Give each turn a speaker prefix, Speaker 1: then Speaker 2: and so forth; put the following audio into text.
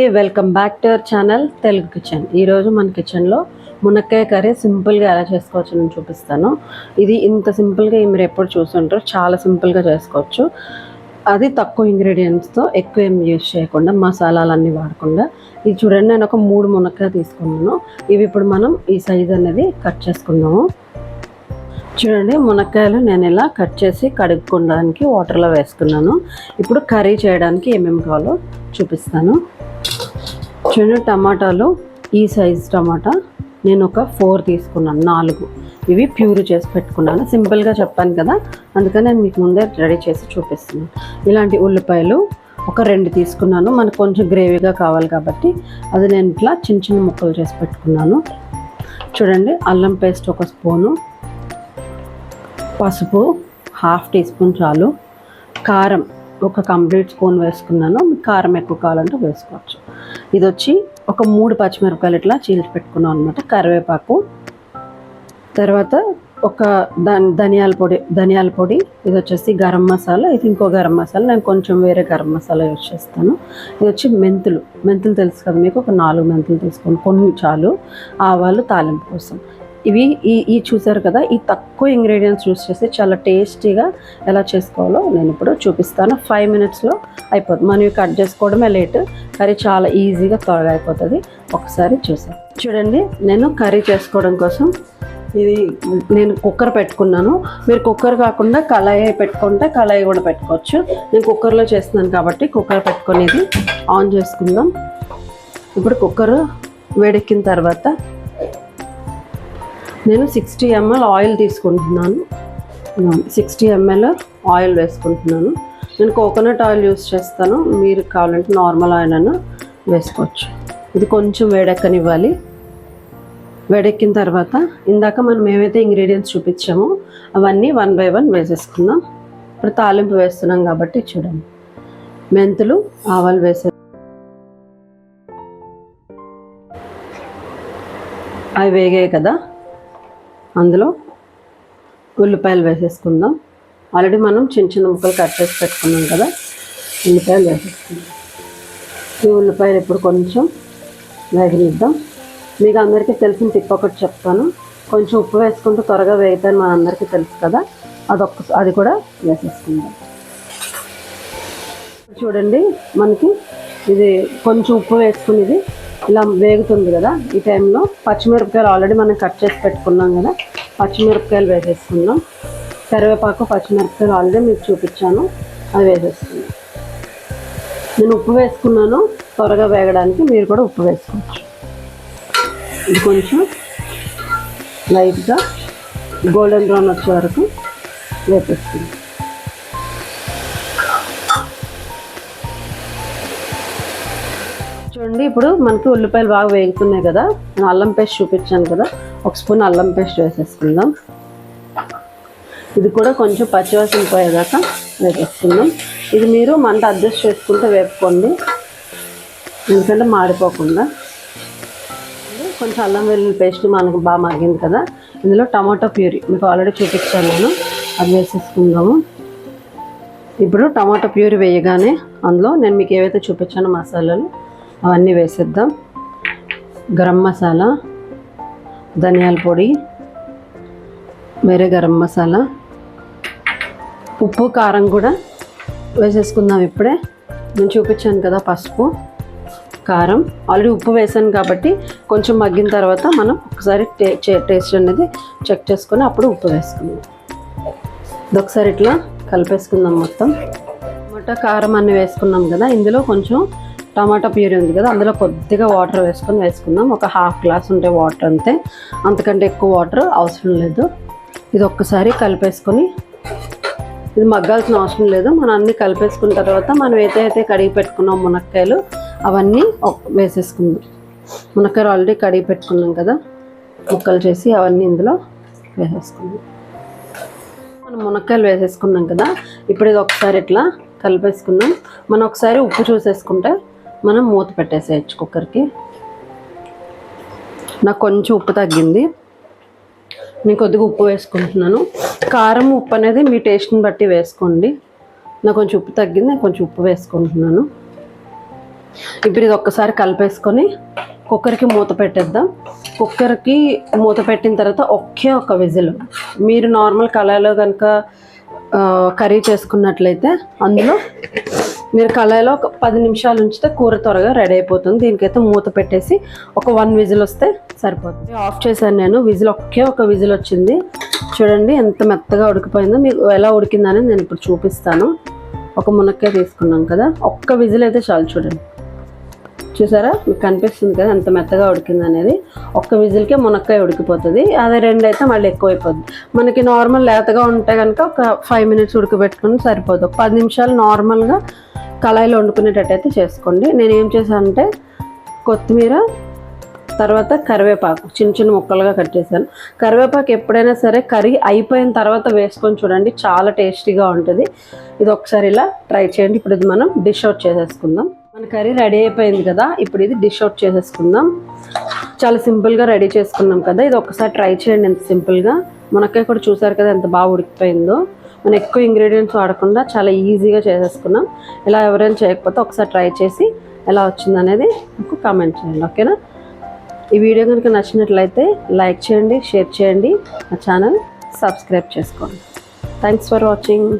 Speaker 1: అండి. Welcome back to our channel Telugu kitchen ఈరోజు మన కిచెన్లో మునక్కాయ కర్రీ సింపుల్గా ఎలా చేసుకోవచ్చు నేను చూపిస్తాను. ఇది ఇంత సింపుల్గా మీరు ఎప్పుడు చూస్తుంటారో చాలా సింపుల్గా చేసుకోవచ్చు. అది తక్కువ ఇంగ్రీడియంట్స్తో ఎక్కువ ఏం యూజ్ చేయకుండా మసాలాలన్నీ వాడకుండా. ఇది చూడండి నేను ఒక మూడు మునక్కాయ తీసుకున్నాను. ఇవి ఇప్పుడు మనం ఈ సైజ్ అనేది కట్ చేసుకున్నాము చూడండి మునక్కాయలు నేను ఇలా కట్ చేసి కడుక్కోవడానికి వాటర్లో వేసుకున్నాను. ఇప్పుడు కర్రీ చేయడానికి ఏమేమి కావాలో చూపిస్తాను. చిన్న టమాటాలు ఈ సైజ్ టమాటా నేను ఒక ఫోర్ తీసుకున్నాను నాలుగు. ఇవి ప్యూర్ చేసి పెట్టుకున్నాను. సింపుల్గా చెప్పాను కదా అందుకని నేను మీకు ముందే రెడీ చేసి చూపిస్తున్నాను. ఇలాంటి ఉల్లిపాయలు ఒక రెండు తీసుకున్నాను. మనకు కొంచెం గ్రేవీగా కావాలి కాబట్టి అది నేను ఇట్లా చిన్న చిన్న ముక్కలు చేసి పెట్టుకున్నాను. చూడండి అల్లం పేస్ట్ ఒక స్పూను పసుపు హాఫ్ టీ స్పూన్ చాలు కారం ఒక కంప్లీట్ స్పూన్ వేసుకున్నాను. కారం ఎక్కువ కావాలంటే వేసుకోవచ్చు. ఇది వచ్చి ఒక మూడు పచ్చిమిరపకాయలు ఇట్లా చీల్చి పెట్టుకున్నాం అనమాట కరివేపాకు. తర్వాత ఒక ధనియాల పొడి ధనియాల పొడి ఇది వచ్చేసి గరం మసాలా ఇది ఇంకో గరం మసాలా నేను కొంచెం వేరే గరం మసాలా యూజ్ చేస్తాను. ఇది వచ్చి మెంతులు మెంతులు తెలుసు కదా మీకు ఒక నాలుగు మెంతులు తీసుకోండి కొన్ని చాలు. ఆవాలు తాలింపు కోసం. ఇవి ఈ ఈ చూసారు కదా ఈ తక్కువ ఇంగ్రీడియంట్స్ యూస్ చేసి చాలా టేస్టీగా ఎలా చేసుకోవాలో నేను ఇప్పుడు చూపిస్తాను. ఫైవ్ మినిట్స్లో అయిపోతుంది మనం కట్ చేసుకోవడమే లేట్ కర్రీ చాలా ఈజీగా త్వరగా అయిపోతుంది ఒకసారి చూసాం చూడండి నేను కర్రీ చేసుకోవడం కోసం ఇది నేను కుక్కర్ పెట్టుకున్నాను. మీరు కుక్కర్ కాకుండా కళాయి పెట్టుకుంటే కళాయి కూడా పెట్టుకోవచ్చు. నేను కుక్కర్లో చేస్తున్నాను కాబట్టి కుక్కర్ పెట్టుకొని ఇది ఆన్ చేసుకుందాం. ఇప్పుడు కుక్కర్ వేడెక్కిన తర్వాత నేను సిక్స్టీ ఎంఎల్ ఆయిల్ తీసుకుంటున్నాను. సిక్స్టీ ఎంఎల్ ఆయిల్ వేసుకుంటున్నాను. నేను కోకోనట్ ఆయిల్ యూస్ చేస్తాను. మీరు కావాలంటే నార్మల్ ఆయిల్ అయినా వేసుకోవచ్చు. ఇది కొంచెం వేడెక్కనివ్వాలి. వేడెక్కిన తర్వాత ఇందాక మనం ఏవైతే ఇంగ్రీడియంట్స్ చూపించామో అవన్నీ వన్ బై వన్ వేసేసుకుందాం. ఇప్పుడు తాలింపు వేస్తున్నాం కాబట్టి చూడండి. మెంతులు ఆవాలు వేసే అవి వేగాయి కదా. అందులో ఉల్లిపాయలు వేసేసుకుందాం. ఆల్రెడీ మనం చిన్న చిన్న ముక్కలు కట్ చేసి పెట్టుకున్నాం కదా ఉల్లిపాయలు వేసేసుకుందాం. ఈ ఉల్లిపాయలు ఇప్పుడు కొంచెం వేగనిద్దాం. మీకు అందరికీ తెలిసిన టిప్ ఒకటి చెప్తాను. కొంచెం ఉప్పు వేసుకుంటూ త్వరగా వేగుతాను మన అందరికీ తెలుసు కదా అదొక్క అది కూడా వేసేసుకుందాం. చూడండి మనకి ఇది కొంచెం ఉప్పు వేసుకునేది ఇలా వేగుతుంది కదా ఈ టైంలో పచ్చిమిరపకాయలు ఆల్రెడీ మనం కట్ చేసి పెట్టుకున్నాం కదా పచ్చిమిరపకాయలు వేసేసుకుందాం. కరివేపాకు పచ్చిమిరపకాయలు ఆల్రెడీ మీకు చూపించాను. అవి వేసేసుకుందాం. నేను ఉప్పు వేసుకున్నాను. త్వరగా వేగడానికి మీరు కూడా ఉప్పు వేసుకోవచ్చు. ఇది కొంచెం లైట్గా గోల్డెన్ బ్రౌన్ వచ్చే వరకు వేపేస్తుంది చూడండి ఇప్పుడు మనకి ఉల్లిపాయలు బాగా వేగుతున్నాయి కదా. అల్లం పేస్ట్ చూపించాను కదా. ఒక స్పూన్ అల్లం పేస్ట్ వేసేసుకుందాం. ఇది కూడా కొంచెం పచ్చివాసన పోయేదాకా వేసేసుకుందాం. ఇది మీరు మంట అడ్జస్ట్ చేసుకుంటే వేపుకోండి. ఎందుకంటే మాడిపోకుండా. కొంచెం అల్లం వెల్లుల్లి పేస్ట్ మనకు బాగా మగ్గింది కదా. ఇందులో టమాటో ప్యూరీ మీకు ఆల్రెడీ చూపించాను నేను. అది వేసేసుకుందాము. ఇప్పుడు టమాటో ప్యూరీ వేయగానే అందులో నేను మీకు ఏవైతే చూపించానో మసాలాలు అవన్నీ వేసేద్దాం. గరం మసాలా ధనియాల పొడి వేరే గరం మసాలా ఉప్పు కారం కూడా వేసేసుకుందాం ఇప్పుడే. నేను చూపించాను కదా పసుపు కారం. ఆల్రెడీ ఉప్పు వేసాను కాబట్టి కొంచెం మగ్గిన తర్వాత మనం ఒకసారి టే టేస్ట్ అనేది చెక్ చేసుకొని అప్పుడు ఉప్పు వేసుకుందాం. ఇదొకసారి ఇట్లా కలిపేసుకుందాం మొత్తం. టమాటా కారం అన్నీ వేసుకున్నాం కదా ఇందులో కొంచెం టమాటా ప్యూరీ ఉంది కదా అందులో కొద్దిగా వాటర్ వేసుకొని వేసుకుందాం. ఒక హాఫ్ గ్లాస్ ఉంటే వాటర్ అంతే. అంతకంటే ఎక్కువ వాటర్ అవసరం లేదు. ఇది ఒక్కసారి కలిపేసుకొని ఇది మగ్గాల్సిన అవసరం లేదు. మనం అన్నీ కలిపేసుకున్న తర్వాత మనం ఏదైతే కడిగి పెట్టుకున్నాం మునక్కాయలు అవన్నీ వేసేసుకుందాం. మునక్కాయలు ఆల్రెడీ కడిగి పెట్టుకున్నాం కదా ముక్కలు చేసి అవన్నీ ఇందులో వేసేసుకుందాం. మనం మునక్కాయలు వేసేసుకున్నాం కదా ఇప్పుడు ఇది ఒకసారి ఇట్లా కలిపేసుకున్నాం మనం ఒకసారి ఉప్పు చూసేసుకుంటే మనం మూత పెట్టేసేయచ్చు కుక్కర్కి. నాకు కొంచెం ఉప్పు తగ్గింది. నేను కొద్దిగా ఉప్పు వేసుకుంటున్నాను. కారం ఉప్పు అనేది మీ టేస్ట్ని బట్టి వేసుకోండి. నాకు కొంచెం ఉప్పు తగ్గింది నేను కొంచెం ఉప్పు వేసుకుంటున్నాను. ఇప్పుడు ఇది ఒక్కసారి కలిపేసుకొని కుక్కర్కి మూత పెట్టేద్దాం. కుక్కర్కి మూత పెట్టిన తర్వాత ఒకే ఒక విజిల్. మీరు నార్మల్ కళాయిలో కనుక కర్రీ చేసుకున్నట్లయితే అందులో మీరు కళాయిలో ఒక పది నిమిషాలు ఉంచితే కూర త్వరగా రెడీ అయిపోతుంది. దీనికైతే మూత పెట్టేసి ఒక వన్ విజిల్ వస్తే సరిపోతుంది. ఆఫ్ చేశాను నేను. విజిల్ ఒకే ఒక విజిల్ వచ్చింది. చూడండి ఎంత మెత్తగా ఉడికిపోయిందో. మీకు ఎలా ఉడికిందని నేను ఇప్పుడు చూపిస్తాను. ఒక మునక్కాయ తీసుకున్నాం కదా. ఒక్క విజిల్ అయితే చాలు చూడండి. చూసారా? మీకు కనిపిస్తుంది కదా ఎంత మెత్తగా ఉడికింది అనేది ఒక్క విజిల్కే మునక్కాయ ఉడికిపోతుంది. అదే రెండు అయితే మళ్ళీ ఎక్కువైపోద్ది. మనకి నార్మల్ లేతగా ఉంటే కనుక ఒక ఫైవ్ మినిట్స్ ఉడకబెట్టుకుని సరిపోదు. ఒక పది నిమిషాలు నార్మల్గా కళాయిలో వండుకునేటట్టయితే చేసుకోండి. నేను ఏం చేశానంటే కొత్తిమీర తర్వాత కరివేపాకు చిన్న చిన్న ముక్కలుగా కట్ చేశాను. కరివేపాకు ఎప్పుడైనా సరే కర్రీ అయిపోయిన తర్వాత వేసుకొని చూడండి చాలా టేస్టీగా ఉంటుంది. ఇది ఒకసారి ఇలా ట్రై చేయండి. ఇప్పుడు ఇది మనం డిష్ అవుట్ చేసేసుకుందాం. మన కర్రీ రెడీ అయిపోయింది కదా ఇప్పుడు ఇది డిష్ అవుట్ చేసేసుకుందాం. చాలా సింపుల్గా రెడీ చేసుకున్నాం కదా ఇది ఒకసారి ట్రై చేయండి ఎంత సింపుల్గా. మునక్కాయ కూడా చూసారు కదా ఎంత బాగా ఉడికిపోయిందో. మనం ఎక్కువ ఇంగ్రీడియంట్స్ వాడకుండా చాలా ఈజీగా చేసేసుకున్నాం. ఇలా ఎవరైనా చేయకపోతే ఒకసారి ట్రై చేసి ఎలా వచ్చిందనేది నాకు కామెంట్ చేయండి ఓకేనా ఈ వీడియో కనుక నచ్చినట్లయితే లైక్ చేయండి షేర్ చేయండి. నా ఛానల్ సబ్స్క్రైబ్ చేసుకోండి. Thanks for watching